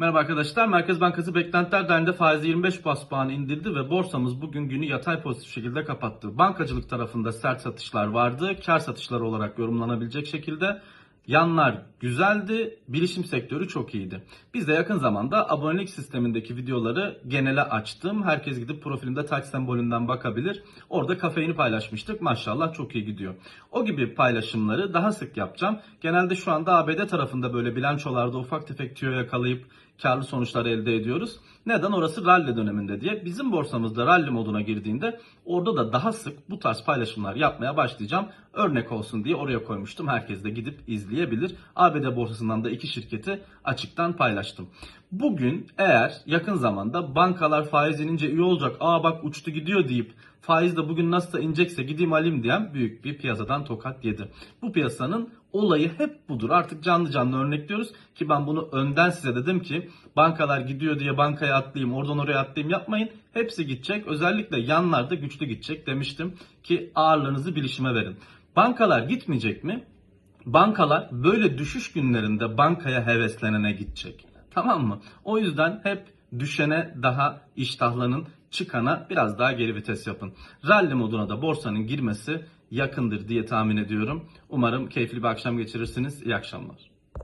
Merhaba arkadaşlar. Merkez Bankası beklentiler dahilinde faizi 25 bas puan indirdi ve borsamız bugün günü yatay pozitif şekilde kapattı. Bankacılık tarafında sert satışlar vardı. Kar satışları olarak yorumlanabilecek şekilde. Yanlar güzeldi, bilişim sektörü çok iyiydi. Biz de yakın zamanda abonelik sistemindeki videoları genele açtım. Herkes gidip profilimde taç sembolünden bakabilir. Orada kafeini paylaşmıştık. Maşallah çok iyi gidiyor. O gibi paylaşımları daha sık yapacağım. Genelde şu anda ABD tarafında böyle bilançolarda ufak tefek tüyo yakalayıp karlı sonuçlar elde ediyoruz. Neden? Orası rally döneminde diye. Bizim borsamızda rally moduna girdiğinde orada da daha sık bu tarz paylaşımlar yapmaya başlayacağım. Örnek olsun diye oraya koymuştum. Herkes de gidip izleyebilir. ABD borsasından da iki şirketi açıktan paylaştım. Bugün eğer yakın zamanda bankalar faiz inince iyi olacak. Aa bak uçtu gidiyor deyip faiz de bugün nasıl inecekse gideyim alayım diyen büyük bir piyasadan tokat yedi. Bu piyasanın olayı hep budur. Artık canlı canlı örnekliyoruz ki ben bunu önden size dedim ki bankalar gidiyor diye bankaya atlayayım oradan oraya atlayayım yapmayın. Hepsi gidecek. Özellikle yanlarda güçlü gidecek demiştim ki ağırlığınızı bilişime verin. Bankalar gitmeyecek mi? Bankalar böyle düşüş günlerinde bankaya heveslenene gidecek. Tamam mı? O yüzden hep düşene daha iştahlanın, çıkana biraz daha geri vites yapın. Rally moduna da borsanın girmesi yakındır diye tahmin ediyorum. Umarım keyifli bir akşam geçirirsiniz. İyi akşamlar.